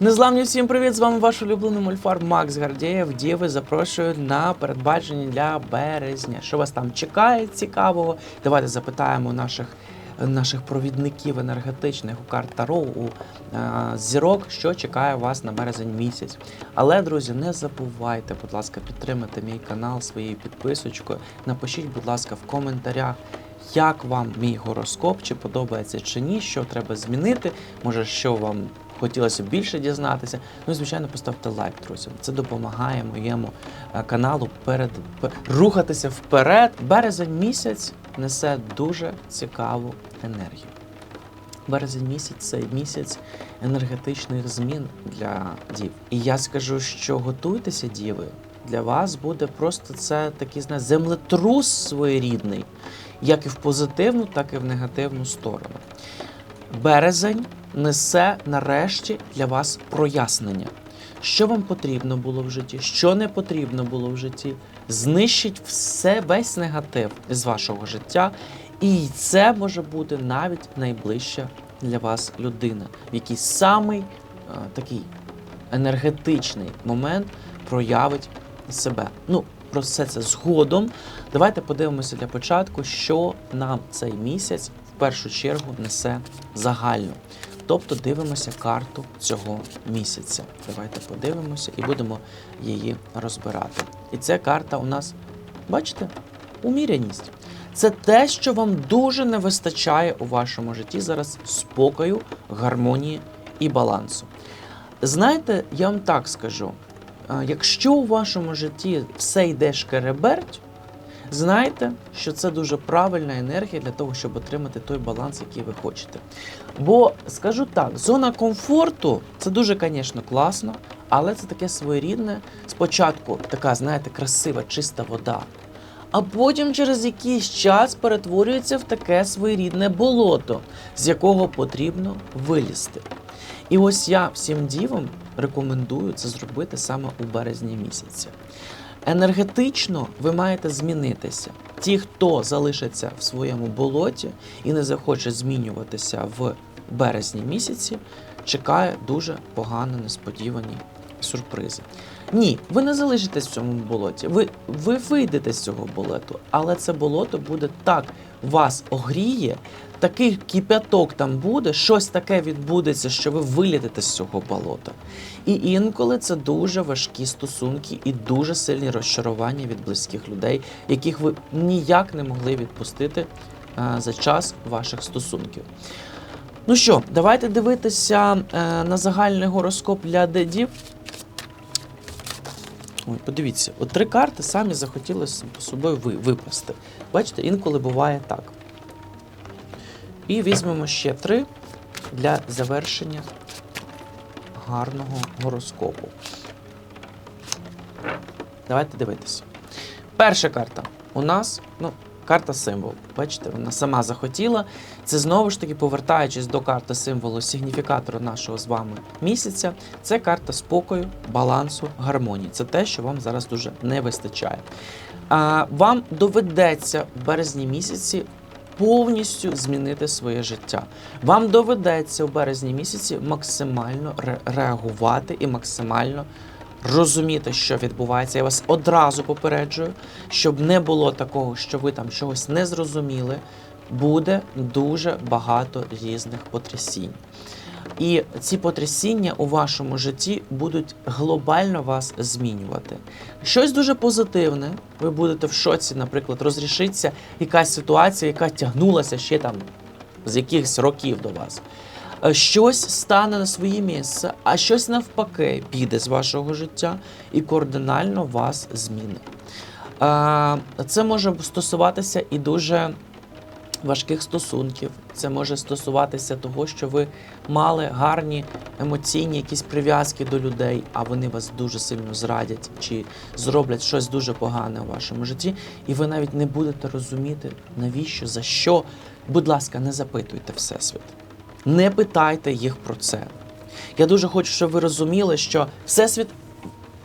Незламні всім привіт! З вами ваш улюблений мольфар Макс Гардієв. Діви запрошую на передбачення для березня. Що вас там чекає цікавого? Давайте запитаємо наших. Наших провідників енергетичних у карт Таро, у е, зірок, що чекає вас на березень місяць. Але, друзі, не забувайте, будь ласка, підтримати мій канал своєю підписочкою. Напишіть, будь ласка, в коментарях, як вам мій гороскоп, чи подобається чи ні, що треба змінити, може, що вам хотілося більше дізнатися. Ну і звичайно, поставте лайк, друзі. Це допомагає моєму е, каналу перед рухатися вперед. Березень місяць несе дуже цікаву енергію. Березень місяць це місяць енергетичних змін для дів. І я скажу, що готуйтеся, діви. Для вас буде просто це такий знаєте, землетрус своєрідний, як і в позитивну, так і в негативну сторону. Березень несе нарешті для вас прояснення. Що вам потрібно було в житті, що не потрібно було в житті, знищить все весь негатив з вашого життя, і це може бути навіть найближча для вас людина, в який самий е, такий енергетичний момент проявить себе. Ну, про все це згодом. Давайте подивимося для початку, що нам цей місяць в першу чергу несе загально. Тобто дивимося карту цього місяця. Давайте подивимося і будемо її розбирати. І ця карта у нас, бачите, уміряність. Це те, що вам дуже не вистачає у вашому житті зараз спокою, гармонії і балансу. Знаєте, я вам так скажу: якщо у вашому житті все йде шкереберть, знайте, що це дуже правильна енергія для того, щоб отримати той баланс, який ви хочете. Бо скажу так, зона комфорту це дуже, звісно, класно, але це таке своєрідне. Спочатку така, знаєте, красива, чиста вода. А потім через якийсь час перетворюється в таке своєрідне болото, з якого потрібно вилізти. І ось я всім дівам рекомендую це зробити саме у березні місяці. Енергетично ви маєте змінитися. Ті, хто залишиться в своєму болоті і не захоче змінюватися в березні місяці, чекає дуже погано несподівані сюрпризи. Ні, ви не залишитесь в цьому болоті. Ви, ви вийдете з цього болоту, але це болото буде так вас огріє, такий кипяток там буде, щось таке відбудеться, що ви вилітите з цього болота. І інколи це дуже важкі стосунки і дуже сильні розчарування від близьких людей, яких ви ніяк не могли відпустити е, за час ваших стосунків. Ну що, давайте дивитися е, на загальний гороскоп для дедів. Ой, подивіться, от три карти самі захотіли с- по собою ви- випасти. Бачите, інколи буває так. І візьмемо ще три для завершення гарного гороскопу. Давайте дивитися. Перша карта у нас, ну, карта символ. Бачите, вона сама захотіла. Це знову ж таки, повертаючись до карти символу сигніфікатора нашого з вами місяця, це карта спокою, балансу, гармонії. Це те, що вам зараз дуже не вистачає. А, вам доведеться в березні місяці повністю змінити своє життя. Вам доведеться у березні місяці максимально ре- реагувати і максимально розуміти, що відбувається. Я вас одразу попереджую, щоб не було такого, що ви там чогось не зрозуміли. Буде дуже багато різних потрясінь. І ці потрясіння у вашому житті будуть глобально вас змінювати. Щось дуже позитивне, ви будете в шоці, наприклад, розрішиться якась ситуація, яка тягнулася ще там з якихось років до вас. Е, Щось стане на своє місце, а щось навпаки піде з вашого життя і кардинально вас змінить. Е, Це може стосуватися і дуже важких стосунків. Це може стосуватися того, що ви мали гарні емоційні якісь прив'язки до людей, а вони вас дуже сильно зрадять чи зроблять щось дуже погане у вашому житті, і ви навіть не будете розуміти, навіщо, за що. Будь ласка, не запитуйте Всесвіт. Не питайте їх про це. Я дуже хочу, щоб ви розуміли, що Всесвіт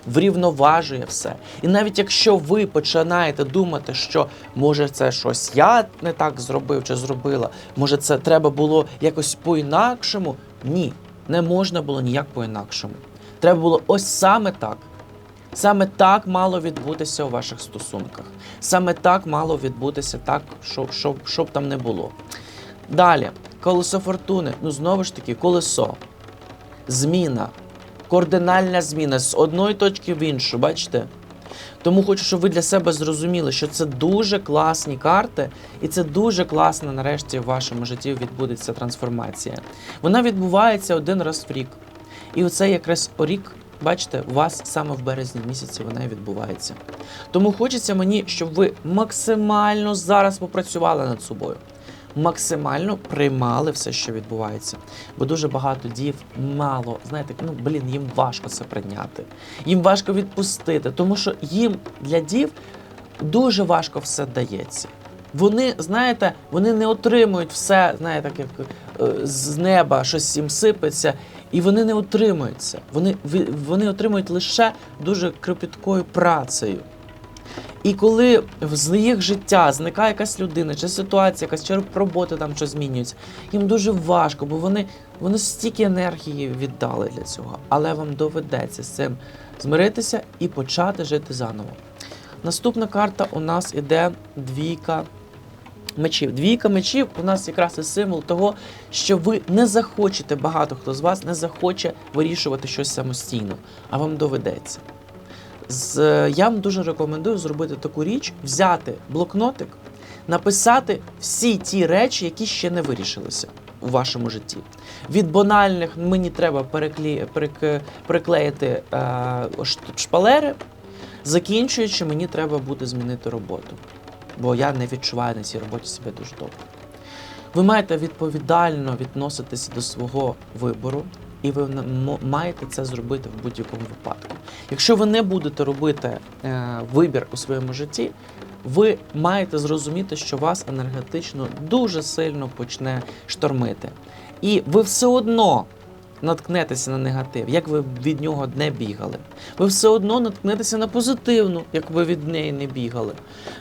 врівноважує все. І навіть якщо ви починаєте думати, що може це щось я не так зробив чи зробила, може це треба було якось по-інакшому. Ні. Не можна було ніяк по-інакшому. Треба було ось саме так. Саме так мало відбутися у ваших стосунках. Саме так мало відбутися так, щоб, щоб, щоб там не було. Далі, колесо фортуни. Ну, знову ж таки, колесо. Зміна. Кардинальна зміна з одної точки в іншу, бачите? Тому хочу, щоб ви для себе зрозуміли, що це дуже класні карти, і це дуже класно нарешті в вашому житті відбудеться трансформація. Вона відбувається один раз в рік. І оце якраз рік, бачите, у вас саме в березні місяці вона і відбувається. Тому хочеться мені, щоб ви максимально зараз попрацювали над собою. Максимально приймали все, що відбувається. Бо дуже багато дів мало, знаєте, ну блін, їм важко це прийняти. Їм важко відпустити, тому що їм для дів дуже важко все дається. Вони, знаєте, вони не отримують все, знаєте, як е, з неба щось їм сипеться, і вони не отримуються. Вони, вони отримують лише дуже кропіткою працею. І коли з їх життя зникає якась людина, чи ситуація, якась чи робота там що змінюється, їм дуже важко, бо вони, вони стільки енергії віддали для цього. Але вам доведеться з цим змиритися і почати жити заново. Наступна карта у нас іде двійка мечів. Двійка мечів у нас якраз і символ того, що ви не захочете, багато хто з вас не захоче вирішувати щось самостійно, а вам доведеться. З, я вам дуже рекомендую зробити таку річ, взяти блокнотик, написати всі ті речі, які ще не вирішилися у вашому житті. Від банальних мені треба переклі, перек, приклеїти е, шпалери, закінчуючи, мені треба буде змінити роботу. Бо я не відчуваю на цій роботі себе дуже добре. Ви маєте відповідально відноситися до свого вибору, і ви маєте це зробити в будь-якому випадку. Якщо ви не будете робити е, вибір у своєму житті, ви маєте зрозуміти, що вас енергетично дуже сильно почне штормити. І ви все одно наткнетеся на негатив, як ви від нього не бігали. Ви все одно наткнетеся на позитивну, як ви від неї не бігали.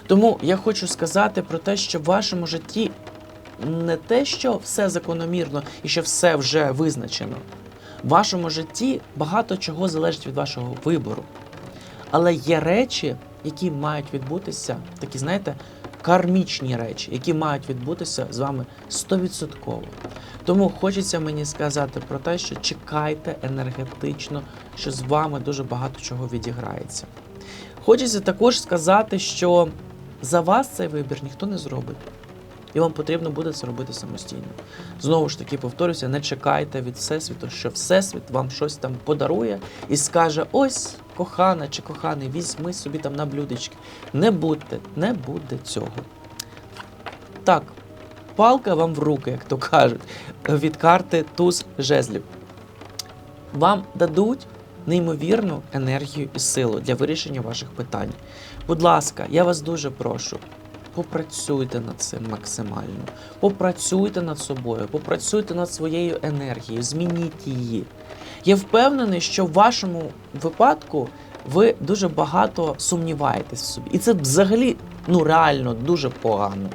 Тому я хочу сказати про те, що в вашому житті не те, що все закономірно і що все вже визначено. В вашому житті багато чого залежить від вашого вибору. Але є речі, які мають відбутися, такі, знаєте, кармічні речі, які мають відбутися з вами 100%. Тому хочеться мені сказати про те, що чекайте енергетично, що з вами дуже багато чого відіграється. Хочеться також сказати, що за вас цей вибір ніхто не зробить. І вам потрібно буде це робити самостійно. Знову ж таки, повторюся, не чекайте від Всесвіту, що Всесвіт вам щось там подарує і скаже: ось, кохана чи коханий, візьми собі там на блюдечки. Не будьте, не буде цього. Так, палка вам в руки, як то кажуть, від карти туз жезлів. Вам дадуть неймовірну енергію і силу для вирішення ваших питань. Будь ласка, я вас дуже прошу. Попрацюйте над цим максимально. Попрацюйте над собою, попрацюйте над своєю енергією, змініть її. Я впевнений, що в вашому випадку ви дуже багато сумніваєтесь в собі. І це взагалі ну реально дуже погано.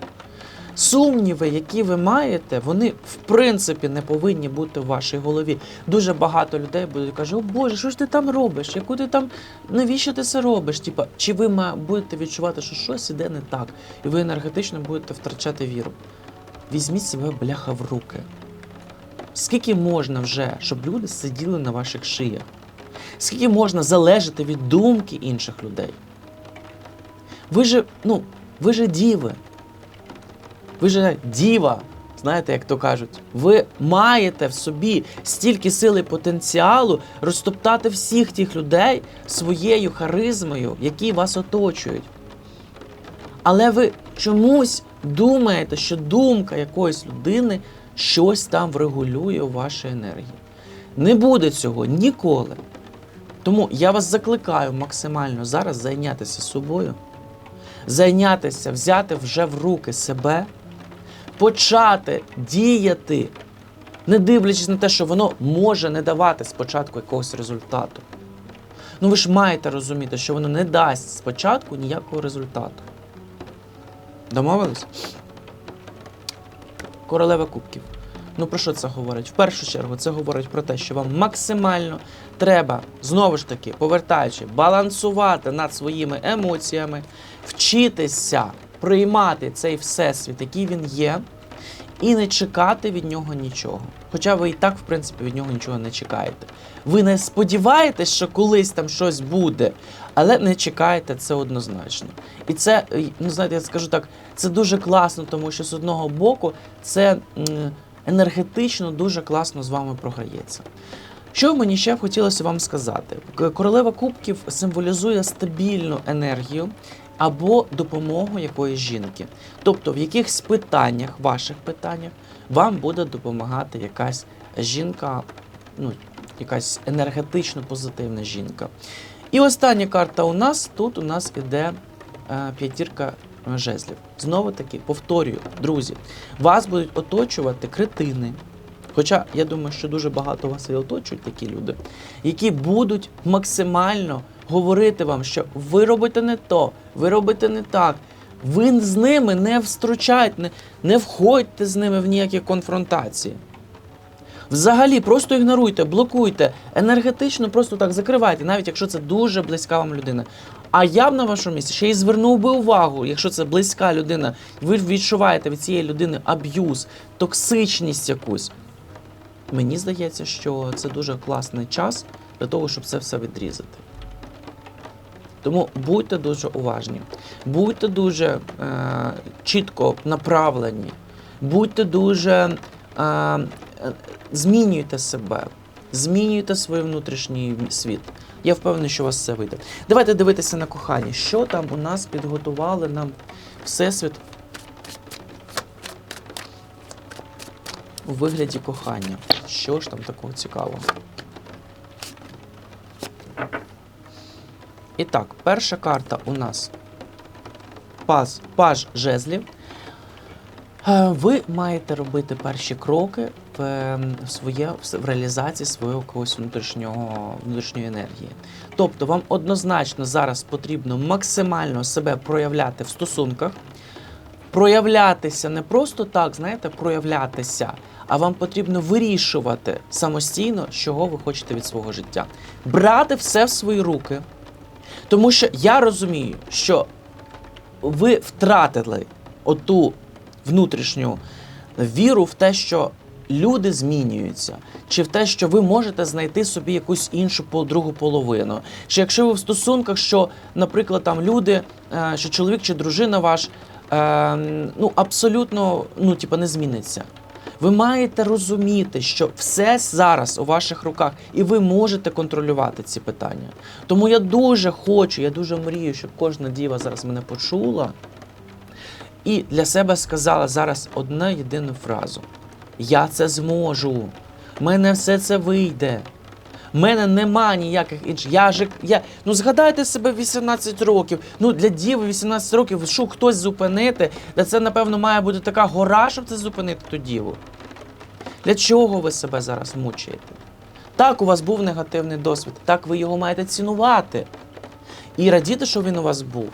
Сумніви, які ви маєте, вони в принципі не повинні бути в вашій голові. Дуже багато людей будуть кажуть, о Боже, що ж ти там робиш? Яку ти там, навіщо ти це робиш? Типа, чи ви будете відчувати, що щось іде не так, і ви енергетично будете втрачати віру? Візьміть себе бляха в руки. Скільки можна вже, щоб люди сиділи на ваших шиях? Скільки можна залежати від думки інших людей? Ви же, ну, ви же діви. Ви же діва, знаєте, як то кажуть. Ви маєте в собі стільки сили потенціалу розтоптати всіх тих людей своєю харизмою, які вас оточують. Але ви чомусь думаєте, що думка якоїсь людини щось там врегулює у вашій енергії. Не буде цього ніколи. Тому я вас закликаю максимально зараз зайнятися собою, зайнятися, взяти вже в руки себе, почати діяти, не дивлячись на те, що воно може не давати спочатку якогось результату. Ну ви ж маєте розуміти, що воно не дасть спочатку ніякого результату. Домовились? Королева кубків. Ну про що це говорить? В першу чергу це говорить про те, що вам максимально треба знову ж таки повертаючи, балансувати над своїми емоціями, вчитися приймати цей всесвіт, який він є, і не чекати від нього нічого. Хоча ви і так, в принципі, від нього нічого не чекаєте. Ви не сподіваєтесь, що колись там щось буде, але не чекаєте це однозначно. І це, е, ну знаєте, я скажу так, це дуже класно, тому що з одного боку це енергетично дуже класно з вами програється. Що мені ще хотілося вам сказати? Королева кубків символізує стабільну енергію або допомогу якоїсь жінки. Тобто, в якихось питаннях, ваших питаннях, вам буде допомагати якась жінка, ну, якась енергетично позитивна жінка. І остання карта у нас тут у нас іде е, п'ятірка е, жезлів. Знову таки, повторюю, друзі, вас будуть оточувати критини. Хоча я думаю, що дуже багато вас і оточують такі люди, які будуть максимально говорити вам, що ви робите не то, ви робите не так. Ви з ними не встручайте, не, не входьте з ними в ніякі конфронтації. Взагалі, просто ігноруйте, блокуйте, енергетично просто так закривайте, навіть якщо це дуже близька вам людина. А я б на вашому місці ще й звернув би увагу, якщо це близька людина, ви відчуваєте від цієї людини аб'юз, токсичність якусь. Мені здається, що це дуже класний час для того, щоб це все відрізати. Тому будьте дуже уважні, будьте дуже е, чітко направлені, будьте дуже е, змінюйте себе, змінюйте свій внутрішній світ. Я впевнений, що у вас все вийде. Давайте дивитися на кохання. Що там у нас підготували нам Всесвіт у вигляді кохання. Що ж там такого цікавого? І так, перша карта у нас паз, паж жезлів. Е, Ви маєте робити перші кроки в, ем, своє в реалізації якогось внутрішнього внутрішньої енергії. Тобто, вам однозначно зараз потрібно максимально себе проявляти в стосунках, проявлятися не просто так, знаєте, проявлятися, а вам потрібно вирішувати самостійно, чого ви хочете від свого життя. Брати все в свої руки. Тому що я розумію, що ви втратили оту внутрішню віру в те, що люди змінюються, чи в те, що ви можете знайти собі якусь іншу другу половину. Чи якщо ви в стосунках, що, наприклад, там люди, е, що чоловік чи дружина ваш е, ну, абсолютно ну, типу, не зміниться. Ви маєте розуміти, що все зараз у ваших руках, і ви можете контролювати ці питання. Тому я дуже хочу, я дуже мрію, щоб кожна діва зараз мене почула і для себе сказала зараз одну єдину фразу: Я це зможу. В мене все це вийде. В мене нема ніяких інших. Я же, я, ну згадайте себе 18 років. Ну для діви 18 років, що хтось зупинити, та це, напевно, має бути така гора, щоб це зупинити ту діву. Для чого ви себе зараз мучаєте? Так, у вас був негативний досвід, так ви його маєте цінувати і радіти, що він у вас був,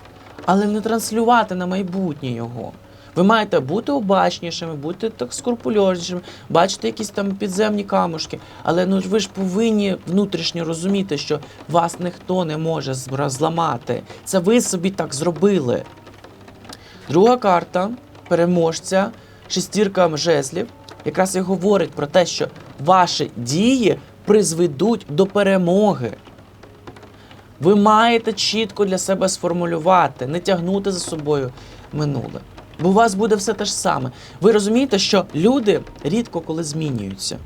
але не транслювати на майбутнє його. Ви маєте бути обачнішими, бути так скрупульознішими, бачити якісь там підземні камушки. Але ну ви ж повинні внутрішньо розуміти, що вас ніхто не може зламати. Це ви собі так зробили. Друга карта переможця, шестірка жезлів, якраз і говорить про те, що ваші дії призведуть до перемоги. Ви маєте чітко для себе сформулювати, не тягнути за собою минуле. Бо у вас буде все те ж саме. Ви розумієте, що люди рідко коли змінюються.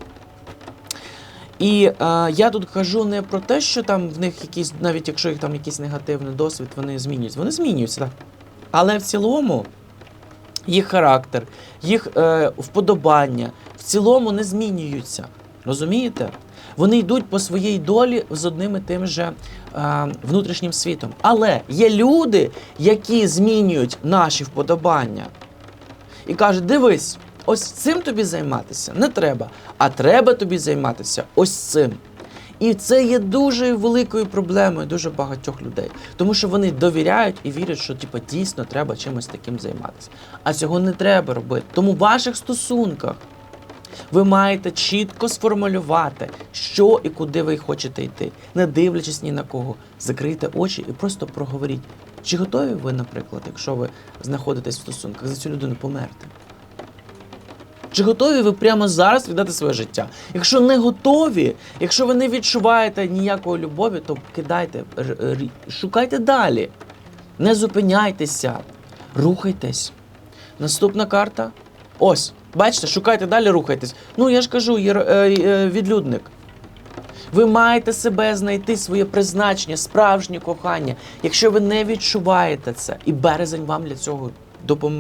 І е, я тут кажу не про те, що там в них якісь, навіть якщо їх там якийсь негативний досвід, вони змінюються. Вони змінюються, так. Але в цілому їх характер, їх е, вподобання в цілому не змінюються. Розумієте? Вони йдуть по своїй долі з одним і тим же е, внутрішнім світом. Але є люди, які змінюють наші вподобання. І кажуть: дивись, ось цим тобі займатися не треба, а треба тобі займатися ось цим. І це є дуже великою проблемою дуже багатьох людей, тому що вони довіряють і вірять, що типу, дійсно треба чимось таким займатися. А цього не треба робити. Тому в ваших стосунках Ви маєте чітко сформулювати, що і куди ви хочете йти, не дивлячись ні на кого. Закрийте очі і просто проговоріть. Чи готові ви, наприклад, якщо ви знаходитесь в стосунках, за цю людину померти? Чи готові ви прямо зараз віддати своє життя? Якщо не готові, якщо ви не відчуваєте ніякої любові, то кидайте, шукайте далі. Не зупиняйтеся, рухайтесь. Наступна карта. Ось, бачите, шукайте далі, рухайтесь. Ну, я ж кажу, є, е, е, відлюдник. Ви маєте себе знайти своє призначення, справжнє кохання. Якщо ви не відчуваєте це, і березень вам для цього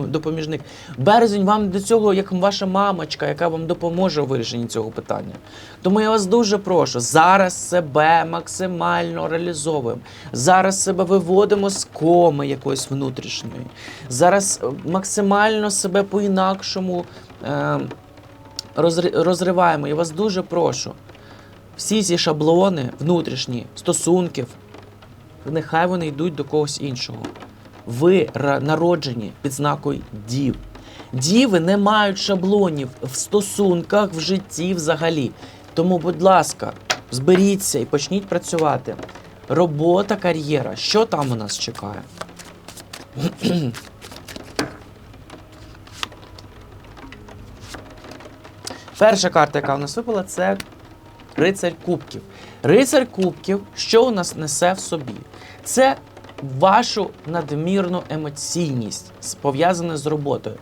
допоміжник. Березень вам для цього, як ваша мамочка, яка вам допоможе у вирішенні цього питання. Тому я вас дуже прошу, зараз себе максимально реалізовуємо. Зараз себе виводимо з коми якоїсь внутрішньої. Зараз е, максимально себе по-інакшому е, розри- розриваємо. Я вас дуже прошу. Всі ці шаблони внутрішні стосунків, нехай вони йдуть до когось іншого. Ви народжені під знакою дів. Діви не мають шаблонів в стосунках, в житті взагалі. Тому, будь ласка, зберіться і почніть працювати. Робота, кар'єра. Що там у нас чекає? Перша карта, яка у нас випала, це рицарь кубків. Рицарь кубків, що у нас несе в собі? Це вашу надмірну емоційність, пов'язану з роботою.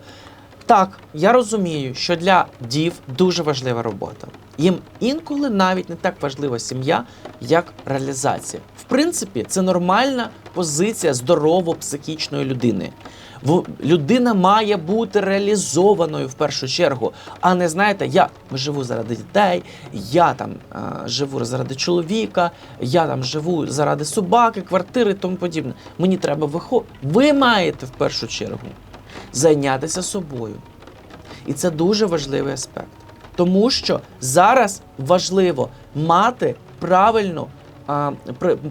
Так, я розумію, що для дів дуже важлива робота. Їм інколи навіть не так важлива сім'я, як реалізація. В принципі, це нормальна позиція здорово-психічної людини. Людина має бути реалізованою в першу чергу, а не знаєте, я живу заради дітей, я там е, живу заради чоловіка, я там живу заради собаки, квартири і тому подібне. Мені треба виходити. Ви маєте в першу чергу зайнятися собою. І це дуже важливий аспект. Тому що зараз важливо мати правильну, а,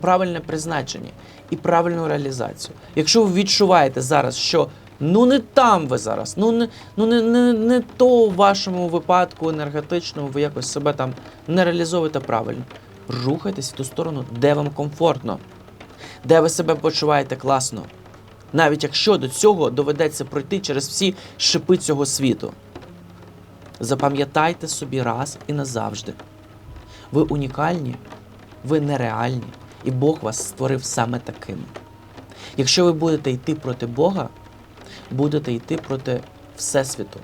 правильне призначення і правильну реалізацію. Якщо ви відчуваєте зараз, що ну не там ви зараз, ну не, ну не, не, не то в вашому випадку енергетичному, ви якось себе там не реалізовуєте правильно. Рухайтесь в ту сторону, де вам комфортно, де ви себе почуваєте класно. Навіть якщо до цього доведеться пройти через всі шипи цього світу. Запам'ятайте собі раз і назавжди. Ви унікальні, ви нереальні, і Бог вас створив саме таким. Якщо ви будете йти проти Бога, будете йти проти Всесвіту.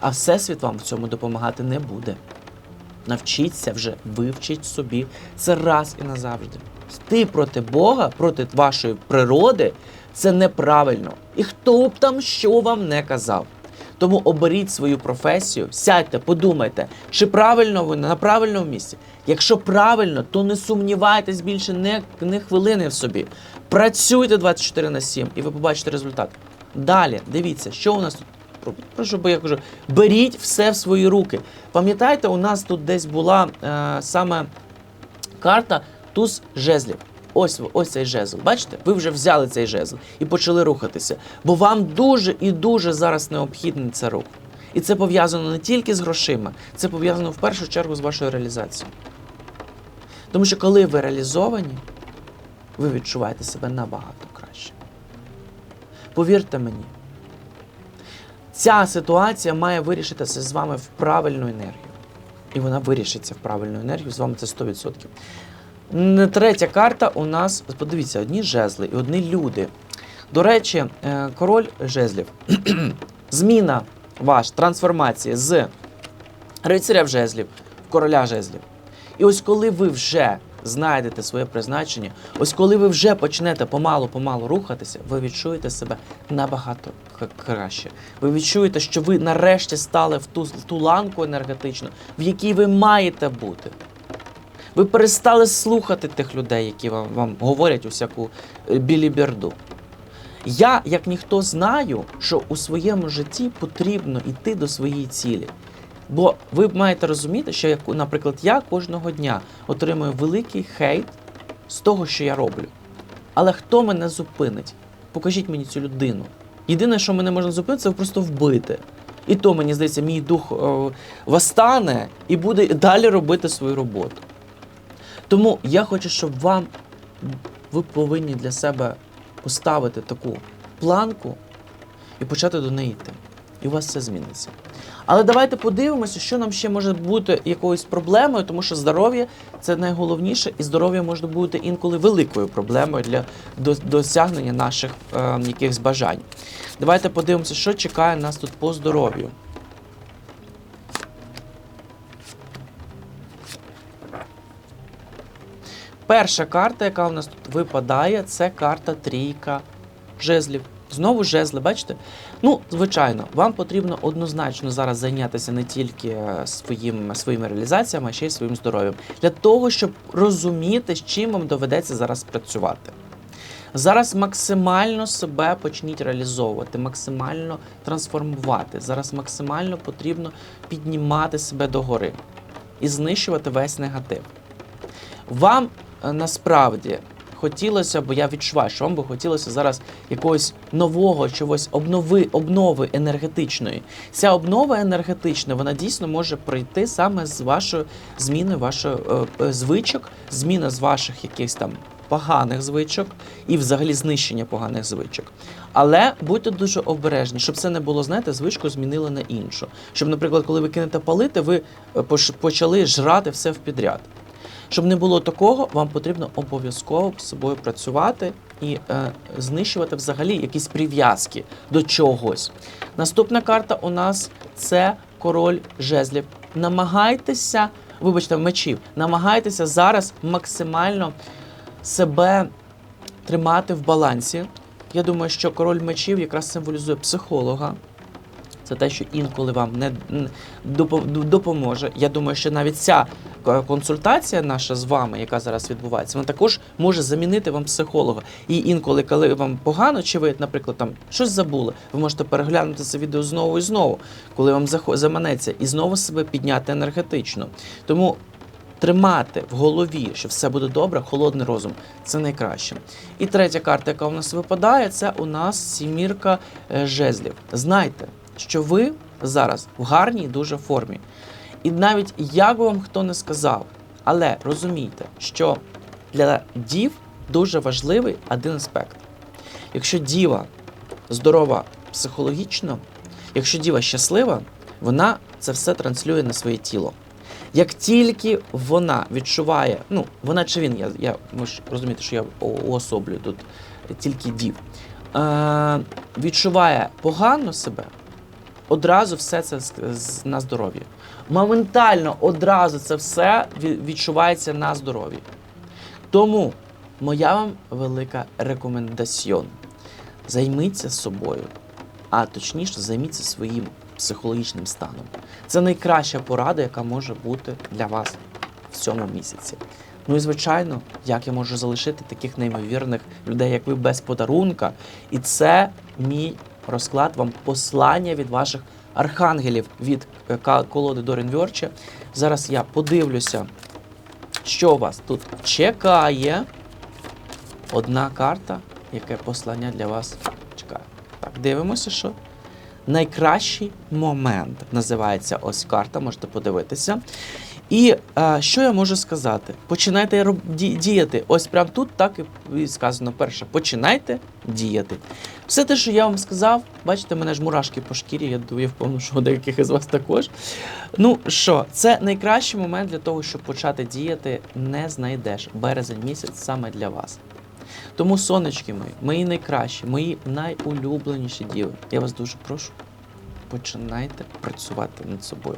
А Всесвіт вам в цьому допомагати не буде. Навчіться вже, вивчіть собі це раз і назавжди. Йти проти Бога, проти вашої природи це неправильно. І хто б там що вам не казав. Тому оберіть свою професію, сядьте, подумайте, чи правильно ви на правильному місці. Якщо правильно, то не сумнівайтесь більше не, не хвилини в собі. Працюйте 24 на 7 і ви побачите результат. Далі, дивіться, що у нас тут. Прошу, бо я кажу, беріть все в свої руки. Пам'ятаєте, у нас тут десь була е, саме карта туз жезлів. Ось, ось цей жезл. Бачите? Ви вже взяли цей жезл і почали рухатися. Бо вам дуже і дуже зараз необхідний це рух. І це пов'язано не тільки з грошима, це пов'язано в першу чергу з вашою реалізацією. Тому що коли ви реалізовані, ви відчуваєте себе набагато краще. Повірте мені, ця ситуація має вирішитися з вами в правильну енергію. І вона вирішиться в правильну енергію, з вами це 100%. Третя карта у нас, подивіться, одні жезли і одні люди. До речі, е, король жезлів. Зміна ваш, трансформація з рицаря в жезлів в короля жезлів. І ось коли ви вже знайдете своє призначення, ось коли ви вже почнете помалу-помалу рухатися, ви відчуєте себе набагато краще. Ви відчуєте, що ви нарешті стали в ту, в ту ланку енергетичну, в якій ви маєте бути. Ви перестали слухати тих людей, які вам, вам говорять усяку е, біліберду. Я, як ніхто, знаю, що у своєму житті потрібно йти до своєї цілі. Бо ви маєте розуміти, що, наприклад, я кожного дня отримую великий хейт з того, що я роблю. Але хто мене зупинить? Покажіть мені цю людину. Єдине, що мене можна зупинити, це просто вбити. І то, мені здається, мій дух е, восстане і буде далі робити свою роботу. Тому я хочу, щоб вам ви повинні для себе поставити таку планку і почати до неї йти. І у вас все зміниться. Але давайте подивимося, що нам ще може бути якоюсь проблемою, тому що здоров'я це найголовніше, і здоров'я може бути інколи великою проблемою для досягнення наших е, якихось бажань. Давайте подивимося, що чекає нас тут по здоров'ю. Перша карта, яка у нас тут випадає, це карта трійка жезлів. Знову жезли, бачите? Ну, звичайно, вам потрібно однозначно зараз зайнятися не тільки е, своїм, своїми реалізаціями, а ще й своїм здоров'ям. Для того, щоб розуміти, з чим вам доведеться зараз працювати. Зараз максимально себе почніть реалізовувати, максимально трансформувати. Зараз максимально потрібно піднімати себе догори і знищувати весь негатив. Вам насправді хотілося б, я відчуваю, що вам би хотілося зараз якогось нового чогось обнови, обнови енергетичної. Ця обнова енергетична, вона дійсно може прийти саме з вашою зміною вашої е, е, звичок, зміна з ваших якихось там поганих звичок і взагалі знищення поганих звичок. Але будьте дуже обережні, щоб це не було, знаєте, звичку змінили на іншу. Щоб, наприклад, коли ви кинете палити, ви е, почали жрати все в підряд. Щоб не було такого, вам потрібно обов'язково з собою працювати і е, знищувати взагалі якісь прив'язки до чогось. Наступна карта у нас це король жезлів. Намагайтеся, вибачте, мечів, намагайтеся зараз максимально себе тримати в балансі. Я думаю, що король мечів якраз символізує психолога. Це те, що інколи вам не допоможе. Я думаю, що навіть ця консультація наша з вами, яка зараз відбувається, вона також може замінити вам психолога. І інколи, коли вам погано, чи ви, наприклад, там щось забули, ви можете переглянути це відео знову і знову, коли вам заманеться, і знову себе підняти енергетично. Тому тримати в голові, що все буде добре, холодний розум це найкраще. І третя карта, яка у нас випадає, це у нас сімірка е, жезлів. Знайте, що ви зараз в гарній дуже формі. І навіть як би вам хто не сказав, але розумійте, що для дів дуже важливий один аспект. Якщо діва здорова психологічно, якщо діва щаслива, вона це все транслює на своє тіло. Як тільки вона відчуває, ну вона чи він, я, я ви ж розумієте, що я уособлюю тут тільки дів, е, відчуває погано себе, одразу все це на здоров'я. Моментально одразу це все відчувається на здоров'ї. Тому моя вам велика рекомендаціон. Займіться собою, а точніше, займіться своїм психологічним станом. Це найкраща порада, яка може бути для вас в цьому місяці. Ну і звичайно, як я можу залишити таких неймовірних людей, як ви, без подарунка. І це мій розклад вам послання від ваших архангелів від е, колоди Дорін Вьорче. Зараз я подивлюся, що вас тут чекає. Одна карта, яке послання для вас чекає. Так, дивимося, що найкращий момент називається ось карта, можете подивитися. І е, що я можу сказати? Починайте діяти. Ось прямо тут так і- сказано перше. Починайте діяти. Все те, що я вам сказав, бачите, мене ж мурашки по шкірі, я думаю, впевнений, що у деяких із вас також. Ну що, це найкращий момент для того, щоб почати діяти, не знайдеш. Березень місяць саме для вас. Тому, сонечки мої, мої найкращі, мої найулюбленіші діви. Я вас дуже прошу. Починайте працювати над собою.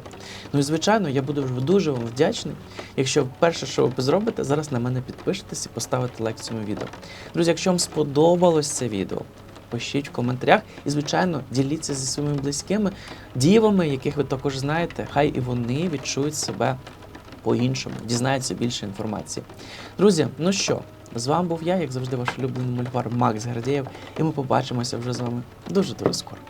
Ну і звичайно, я буду дуже вам вдячний, якщо перше, що ви зробите, зараз на мене підпишетесь і поставите лайк цьому відео. Друзі, якщо вам сподобалось це відео, пишіть в коментарях і, звичайно, діліться зі своїми близькими дівами, яких ви також знаєте. Хай і вони відчують себе по-іншому, дізнаються більше інформації. Друзі, ну що, з вами був я, як завжди, ваш улюблений мульвар Макс Гардієв, і ми побачимося вже з вами дуже дуже скоро.